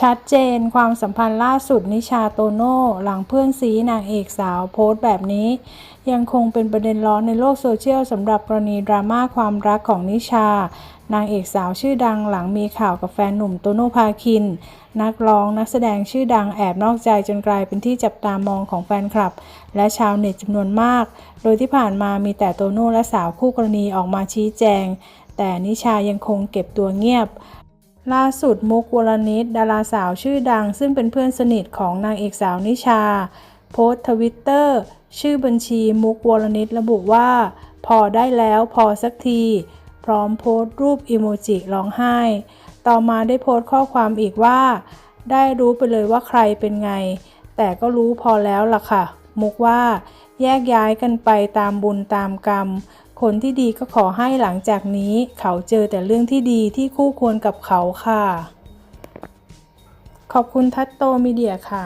ชัดเจนความสัมพันธ์ล่าสุดนิชาโตโน่ หลังเพื่อนซีนางเอกสาวโพสต์แบบนี้ ยังคงเป็นประเด็นร้อนในโลกโซเชียลสำหรับกรณีดราม่าความรักของนิชา นางเอกสาวชื่อดังหลังมีข่าวกับแฟนหนุ่มโตโน่พาคิน นักร้องนักแสดงชื่อดังแอบนอกใจจนกลายเป็นที่จับตามองของแฟนคลับ และชาวเน็ตจำนวนมาก โดยที่ผ่านมามีแต่โตโน่และสาวคู่กรณีออกมาชี้แจง แต่นิชายังคงเก็บตัวเงียบ ล่าสุดมุกวลนิดดาราสาวชื่อดัง ซึ่งเป็นเพื่อนสนิทของนางเอกสาวนิชา โพสทวิตเตอร์ ชื่อบัญชีมุกวลนิดระบุว่า พอได้แล้วพอสักที พร้อมโพสรูปอิโมจิร้องไห้ ต่อมาได้โพสข้อความอีกว่า ได้รู้ไปเลยว่าใครเป็นไง แต่ก็รู้พอแล้วล่ะค่ะ มุกว่า แยกย้ายกันไปตามบุญตามกรรม คนที่ดีก็ขอให้หลังจากนี้เขาเจอแต่เรื่องที่ดีที่คู่ควรกับเขาค่ะ ขอบคุณทัตโตมีเดียค่ะ